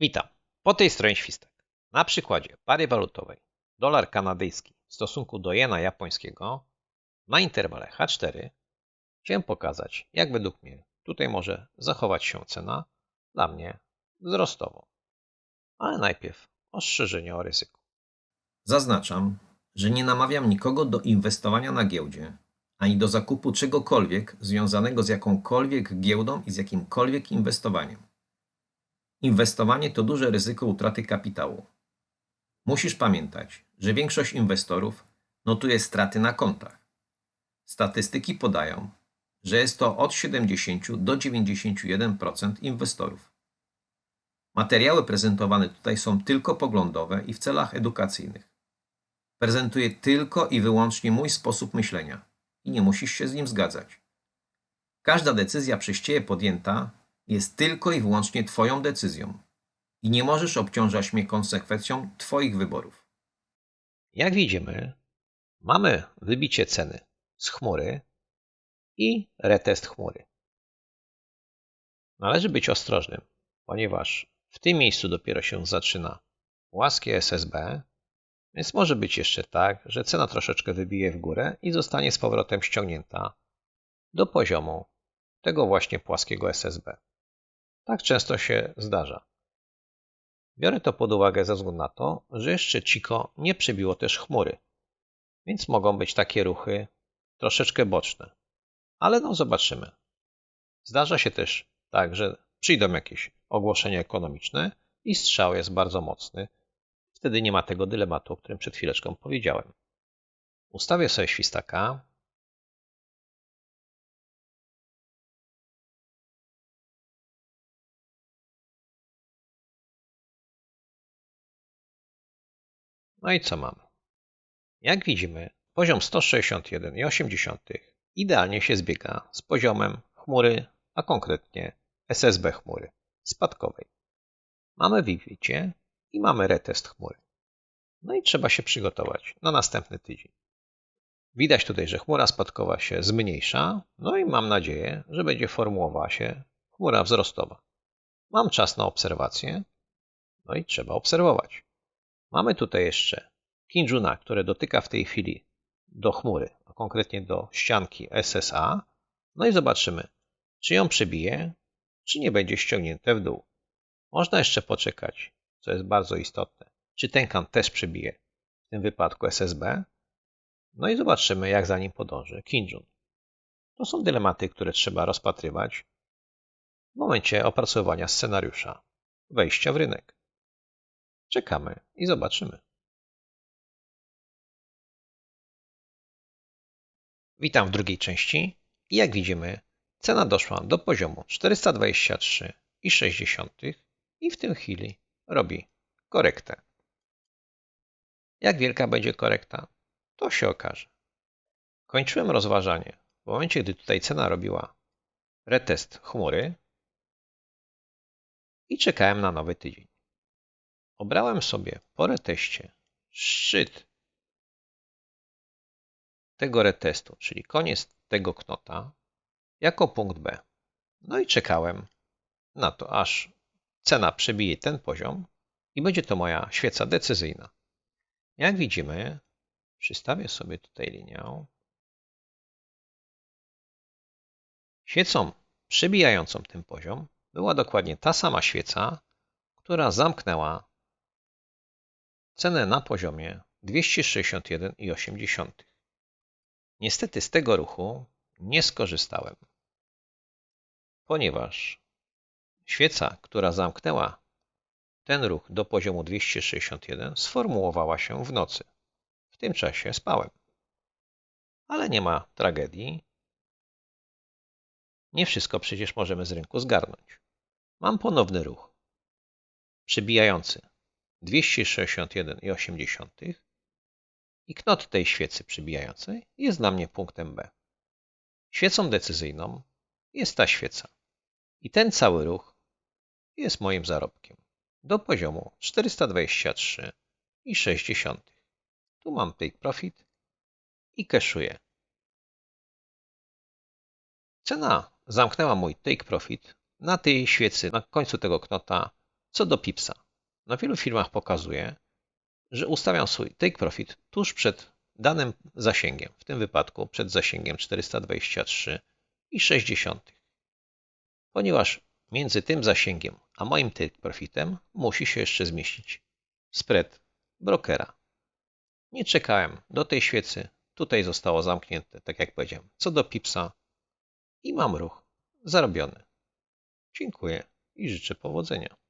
Witam. Po tej stronie Świstek. Na przykładzie pary walutowej dolar kanadyjski w stosunku do jena japońskiego na interwale H4 chciałem pokazać, jak według mnie tutaj może zachować się cena dla mnie wzrostowo. Ale najpierw ostrzeżenie o ryzyku. Zaznaczam, że nie namawiam nikogo do inwestowania na giełdzie, ani do zakupu czegokolwiek związanego z jakąkolwiek giełdą i z jakimkolwiek inwestowaniem. Inwestowanie to duże ryzyko utraty kapitału. Musisz pamiętać, że większość inwestorów notuje straty na kontach. Statystyki podają, że jest to od 70 do 91% inwestorów. Materiały prezentowane tutaj są tylko poglądowe i w celach edukacyjnych. Prezentuję tylko i wyłącznie mój sposób myślenia i nie musisz się z nim zgadzać. Każda decyzja przez Ciebie podjęta jest tylko i wyłącznie Twoją decyzją i nie możesz obciążać mnie konsekwencją Twoich wyborów. Jak widzimy, mamy wybicie ceny z chmury i retest chmury. Należy być ostrożnym, ponieważ w tym miejscu dopiero się zaczyna płaskie SSB, więc może być jeszcze tak, że cena troszeczkę wybije w górę i zostanie z powrotem ściągnięta do poziomu tego właśnie płaskiego SSB. Tak często się zdarza. Biorę to pod uwagę ze względu na to, że jeszcze Chico nie przebiło też chmury, więc mogą być takie ruchy troszeczkę boczne. Ale no zobaczymy. Zdarza się też tak, że przyjdą jakieś ogłoszenia ekonomiczne i strzał jest bardzo mocny. Wtedy nie ma tego dylematu, o którym przed chwileczką powiedziałem. Ustawię sobie świstaka, No i co mamy? Jak widzimy, poziom 161,8 idealnie się zbiega z poziomem chmury, a konkretnie SSB chmury spadkowej. Mamy wybicie i mamy retest chmury. No i trzeba się przygotować na następny tydzień. Widać tutaj, że chmura spadkowa się zmniejsza, no i mam nadzieję, że będzie formułowała się chmura wzrostowa. Mam czas na obserwację, no i trzeba obserwować. Mamy tutaj jeszcze Kinjuna, które dotyka w tej chwili do chmury, a konkretnie do ścianki SSA. No i zobaczymy, czy ją przebije, czy nie będzie ściągnięte w dół. Można jeszcze poczekać, co jest bardzo istotne, czy ten kant też przebije, w tym wypadku SSB. No i zobaczymy, jak za nim podąży Kinjun. To są dylematy, które trzeba rozpatrywać w momencie opracowywania scenariusza wejścia w rynek. Czekamy i zobaczymy. Witam w drugiej części i jak widzimy, cena doszła do poziomu 423,6 i w tym chwili robi korektę. Jak wielka będzie korekta? To się okaże. Kończyłem rozważanie w momencie, gdy tutaj cena robiła retest chmury i czekałem na nowy tydzień. Obrałem sobie po reteście szczyt tego retestu, czyli koniec tego knota, jako punkt B. No i czekałem na to, aż cena przebije ten poziom i będzie to moja świeca decyzyjna. Jak widzimy, przystawię sobie tutaj linię. Świecą przebijającą ten poziom była dokładnie ta sama świeca, która zamknęła cenę na poziomie 261,8. Niestety z tego ruchu nie skorzystałem, ponieważ świeca, która zamknęła ten ruch do poziomu 261, sformułowała się w nocy. W tym czasie spałem. Ale nie ma tragedii. Nie wszystko przecież możemy z rynku zgarnąć. Mam ponowny ruch, przybijający 261,8 i knot tej świecy przybijającej jest dla mnie punktem B. Świecą decyzyjną jest ta świeca. I ten cały ruch jest moim zarobkiem do poziomu 423,6. Tu mam take profit i cashuję. Cena zamknęła mój take profit na tej świecy na końcu tego knota Co do Pipsa. Na wielu firmach pokazuje, że ustawiam swój take profit tuż przed danym zasięgiem, w tym wypadku przed zasięgiem 423,6. Ponieważ między tym zasięgiem a moim take profitem musi się jeszcze zmieścić spread brokera. Nie czekałem do tej świecy, tutaj zostało zamknięte, tak jak powiedziałem, co do Pipsa i mam ruch zarobiony. Dziękuję i życzę powodzenia.